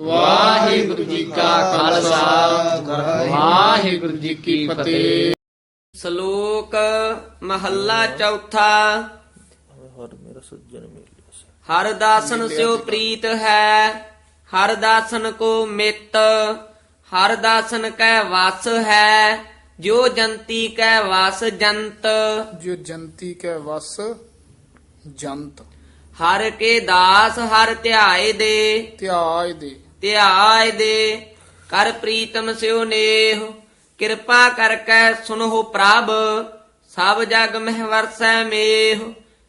ਵਾਹਿਗੁਰੂ ਜੀ ਕਾ ਖਾਲਸਾ। ਵਾਹਿਗੁਰੂ ਜੀ ਕੀ ਫਤਿਹ। ਸ਼ਲੋਕ ਮਹੱਲਾ ਚੌਥਾ। ਹਰ ਦਾਸਨ ਸਿਓ ਪ੍ਰੀਤ ਹੈ ਹਰ ਦਾਸਨ ਕੋ ਮਿੱਤ ਹਰ ਦਾਸਨ ਕੈ ਵਸ ਹੈ ਜੋ ਜੰਤੀ ਕੈ ਵਸ ਜੰਤ। ਜੋ ਜੰਤੀ ਕੈ ਵਸ ਜੰਤ। ਹਰ ਕੇ ਦਾਸ ਹਰ ਧਿਆਏ ਦੇ। ਧਿਆਇ ਦੇ। ਧਿਆਏ ਦੇ। ਕਰ ਪ੍ਰੀਤਮ ਸਿਓ ਨੇਹ। ਕਿਰਪਾ ਕਰਕੇ ਸੁਨੋ ਪ੍ਰਭ। ਸਭ ਜਗ ਮਹਿ ਵਰਸੈ ਮੇਹ।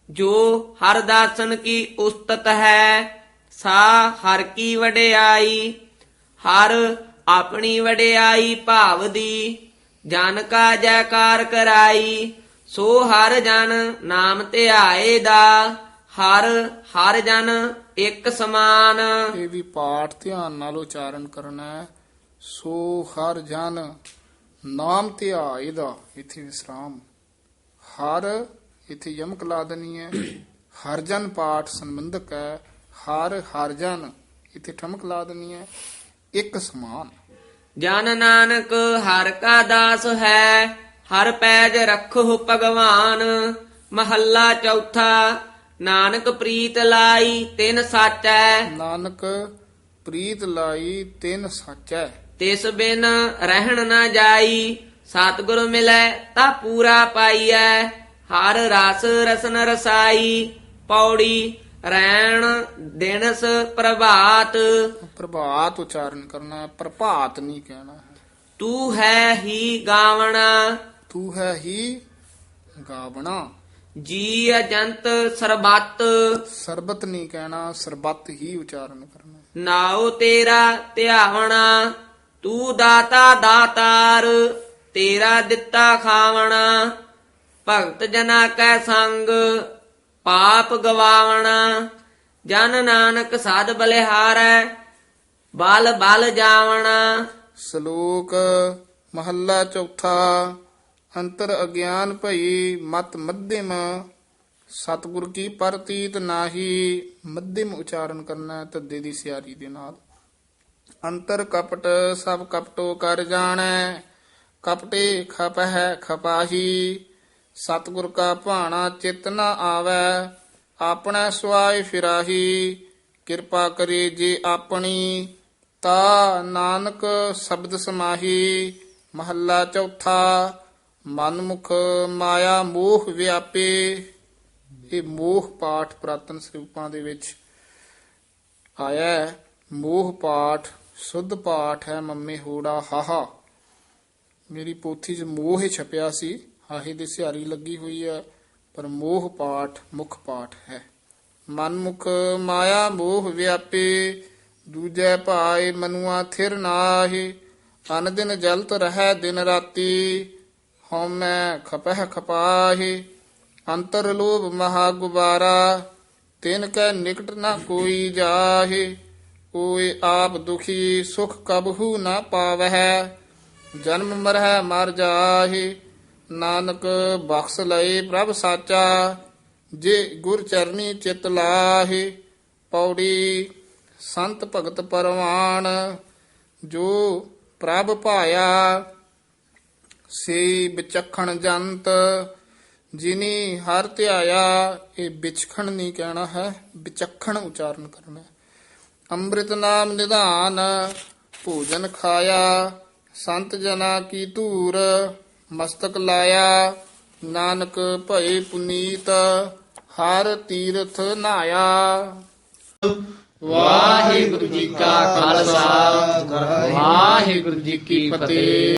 ਜੋ ਹਰ ਦਾਸਨ ਕੀ ਉਸਤਤ ਹੈ, ਸਾ ਹਰ ਕੀ ਵਡਿਆਈ। ਹਰ ਆਪਣੀ ਵਡਿਆਈ ਭਾਵ ਦੀ। ਜਨ ਕਾ ਜੈਕਾਰ ਕਰਾਈ। ਸੋ ਹਰ ਜਨ ਨਾਮ ਧਿਆਏ ਦਾ। ਹਰ ਹਰ ਜਨ ਇੱਕ ਸਮਾਨ। ਇਹ ਵੀ ਪਾਠ ਧਿਆਨ ਨਾਲ ਉਚਾਰਨ ਕਰਨਾ ਹੈ। ਸੋ ਹਰ ਜਨ ਨਾਮ ਧਿਆਏ ਦਾ ਇਥੇ ਵਿਸਰਾਮ। ਹਰ ਇਥੇ ਯਮਕ ਲਾ ਦੇਣੀ ਹੈ। ਹਰ ਜਨ ਪਾਠ ਸੰਬੰਧਕ ਹੈ। ਹਰ ਹਰ ਜਨ ਇਥੇ ਠਮਕ ਲਾ ਦੇਣੀ ਹੈ। ਇੱਕ ਸਮਾਨ। ਜਨ ਨਾਨਕ ਹਰ ਕਾ ਦਾਸ ਹੈ ਹਰ ਪੈਜ ਰੱਖੋ ਭਗਵਾਨ। ਮਹੱਲਾ ਚੌਥਾ ਨਾਨਕ ਪ੍ਰੀਤ ਲਾਈ ਤਿਨ ਸਾਚੈ। ਨਾਨਕ ਪ੍ਰੀਤ ਲਾਈ ਤਿੰਨ ਸਾਚੈ। ਤਿਸ ਬਿਨ ਰਹਿਣ ਨਾ ਜਾਈ ਸਤਿਗੁਰ ਮਿਲੈ ਤਾ ਪੂਰਾ ਪਾਈਐ। ਹਰ ਰਸ ਰਸਨ ਰਸਾਈ ਪੌੜੀ ਰੈਣ ਦਿਨਸ ਪ੍ਰਭਾਤ। ਪ੍ਰਭਾਤ ਉਚਾਰਨ ਕਰਨਾ ਪ੍ਰਭਾਤ ਨਹੀਂ ਕਹਿਣਾ। ਤੂੰ ਹੈ ਹੀ ਗਾਵਣਾ। ਤੂੰ ਹੈ ਹੀ ਗਾਵਣਾ। ਜੀ ਅਜੰਤ ਸਰਬੱਤ। ਸਰਬਤ ਨਹੀਂ ਕਹਿਣਾ ਸਰਬਤ ਹੀ ਉਚਾਰਨ ਕਰਨਾ। ਨਾਉ ਤੇਰਾ ਧਿਆਵਣਾ ਤੂੰ ਦਾਤਾ ਦਾਤਾਰ ਤੇਰਾ ਦਿੱਤਾ ਖਾਵਣਾ। ਭਗਤ ਜਨਾ ਕੈ ਸੰਗ ਪਾਪ ਗਵਾਵਣਾ। ਜਨ ਨਾਨਕ ਸਾਧ ਬਲਿਹਾਰੈ ਬਲ ਬਲ ਜਾਵਣਾ। ਸ਼ਲੋਕ ਮਹੱਲਾ ਚੌਥਾ। ਅੰਤਰ ਅਗਿਆਨ ਭਈ ਮਤ ਮਧਿਮ, ਸਤਿਗੁਰ ਕੀ ਪ੍ਰਤੀਤ ਨਾਹੀ, ਮਧਿਮ ਉਚਾਰਨ ਕਰਨਾ ਤੱਦੇ ਦੀ ਸਿਆਰੀ ਦੇ ਨਾਲ। ਅੰਤਰ ਕਪਟ, ਸਭ ਕਪਟੋ ਕਰ ਜਾਣੈ, ਕਪਟੇ ਖਪ ਹੈ ਖਪਾਹੀ, ਸਤਿਗੁਰ ਕਾ ਭਾਣਾ ਚਿਤ ਨ ਆਵੈ, ਆਪਣਾ ਸੁਆਇ ਫਿਰਾਹੀ, ਕਿਰਪਾ ਕਰੇ ਜੇ ਆਪਣੀ, ਤਾ ਨਾਨਕ ਸ਼ਬਦ ਸਮਾਹੀ, ਮਹੱਲਾ ਚੌਥਾ ਮਨਮੁਖ ਮਾਇਆ ਮੋਹ ਵਿਆਪੇ, ਇਹ ਮੋਹ ਪਾਠ ਪ੍ਰਾਤਨ ਸਰੂਪਾਂ ਦੇ ਵਿੱਚ ਆਇਆ ਹੈ। ਮੋਹ ਪਾਠ, ਸੁੱਧ ਪਾਠ ਹੈ ਮੰਮੇ ਹੋੜਾ, ਹਾਹਾ। ਮੇਰੀ ਪੋਥੀ 'ਚ ਮੋਹ ਹੀ ਛਪਿਆ ਸੀ, ਹਾਹੇ ਦੀ ਸਿਹਾਰੀ ਲੱਗੀ ਹੋਈ ਹੈ, ਪਰ ਮੋਹ ਪਾਠ ਮੁਖ ਪਾਠ ਹੈ। ਮਨਮੁਖ ਮਾਇਆ ਮੋਹ ਵਿਆਪੇ, ਦੂਜੇ ਭਾਏ ਮਨੁਆ ਥਿਰ ਨਾਹੀ, ਅਨ ਦਿਨ ਜਲਤ ਰਹਿ ਦਿਨ ਰਾਤੀ। ਹਉਮੈ ਖਪਹਿ ਖਪਾਹੀ, ਅੰਤਰ ਲੋਭ ਮਹਾ ਗੁਬਾਰਾ ਤਿਨ ਕੈ ਨਿਕਟ ਨਾ ਕੋਈ ਜਾਹੇ, ਕੋਈ ਆਪ ਦੁਖੀ ਸੁਖ ਕਬਹੂ ਨਾ ਪਾਵਹਿ, ਜਨਮ ਮਰਹਿ ਮਰ ਜਾਹੀ, ਨਾਨਕ ਬਖਸ਼ ਲਏ ਪ੍ਰਭ ਸਾਚਾ, ਜੇ ਗੁਰ ਚਰਨੀ ਚਿਤ ਲਾਹੇ, ਪੌੜੀ ਸੰਤ ਭਗਤ ਪਰਵਾਨ ਜੋ ਪ੍ਰਭ ਭਾਇਆ ਸੇ ਵਿਚਖਣ ਜੰਤ, ਜਿਨੀ ਹਰ ਧਿਆਇਆ, ਇਹ ਵਿਚਖਣ ਨਹੀਂ ਕਹਿਣਾ ਹੈ, ਵਿਚਖਣ ਉਚਾਰਨ ਕਰਨਾ ਅੰਮ੍ਰਿਤ ਨਾਮ ਨਿਧਾਨ, ਭੋਜਨ ਖਾਇਆ, ਸੰਤ ਜਨਾ ਕੀ ਧੂਰ, ਮਸਤਕ ਲਾਇਆ, ਨਾਨਕ ਭਏ ਪੁਨੀਤ, ਹਰ ਤੀਰਥ ਨਾਇਆ। ਵਾਹਿਗੁਰੂ ਜੀ ਕਾ ਖਾਲਸਾ, ਵਾਹਿਗੁਰੂ ਜੀ ਕੀ ਫਤਿਹ।